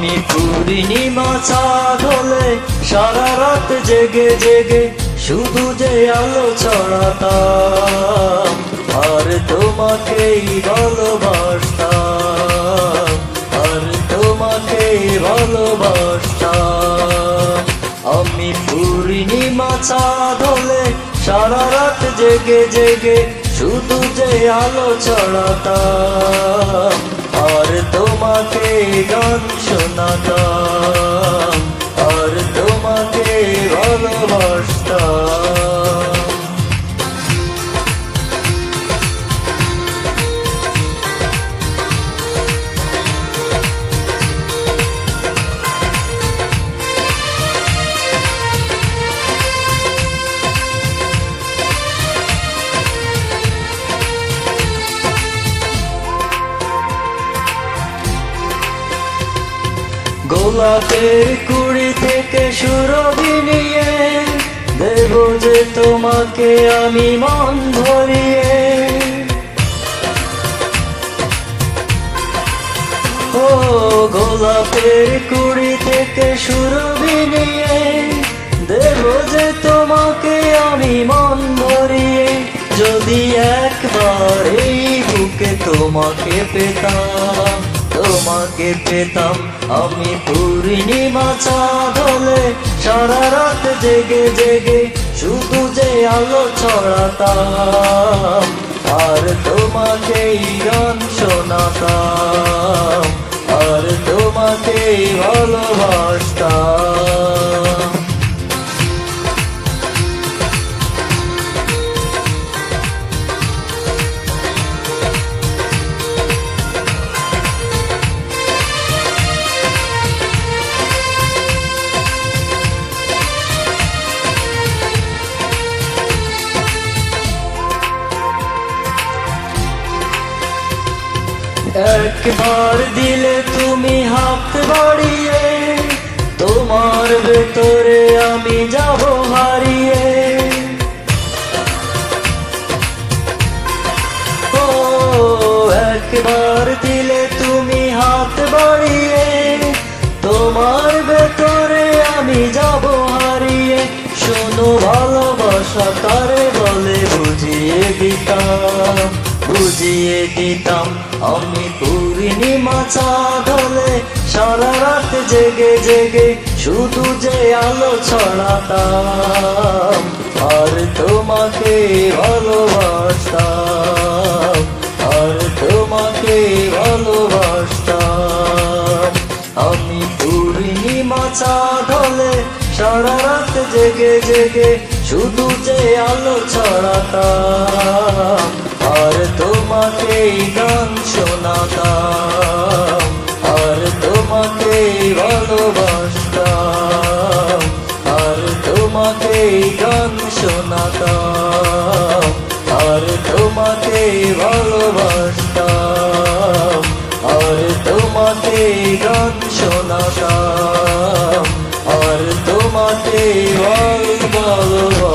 আমি পূর্ণিমা চাঁদ হলে সারা রাত জেগে জেগে শুধু যে আলো ছড়াতাম, আর তোমাকেই ভালোবাসতাম, আর তোমাকেই ভালোবাসতাম। আমি পূর্ণিমা চাঁদ হলে সারা রাত জেগে জেগে শুধু যে আলো ছড়াতাম তোমাকে গান শোনাতাম গোলাপের কুড়ি থেকে সুরভি নিয়ে দেব যে তোমাকে আমি মন ধরিয়ে ও গোলাপের কুড়ি থেকে সুরভি নিয়ে দেব যে তোমাকে আমি মন ধরিয়ে যদি একবার এই বুকে তোমাকে পেতাম তোমাকে পেতাম। আমি পূর্ণিমা চাঁদ হলে সারা রাত জেগে জেগে শুধু যে আলো ছড়াতাম, আর তোমাকে গান শোনাতাম, আর তোমাকে ভালোবাসতাম। একবার দিলে তুমি হাত বাড়িয়ে, তোমার ভেতরে আমি যাব হারিয়ে। ও, একবার দিলে তুমি হাত বাড়িয়ে, তোমার ভেতরে আমি যাব হারিয়ে। শোনো ভালোবাসা তারে বলে, বুঝিয়ে দিতাম। বুঝিয়ে দিতাম, আমি পূর্ণিমা চাঁদ হলে সারা রাত জেগে জেগে শুধু যে আলো ছড়াতাম, আর তোমাকে ভালোবাসতাম, আর তোমাকে ভালোবাসতাম। আমি পূর্ণিমা চাঁদ হলে সারা রাত জেগে জেগে শুধু যে আলো ছড়াতাম তোমাকে গান শোনাতাম আর তোমাকে ভালোবাসতাম, আর তোমাকে গান শোনাতাম আর তোমাকে ভালোবাসতাম, আর তোমাকে গান শোনাতাম আর তোমাকে ভালোবাসতাম।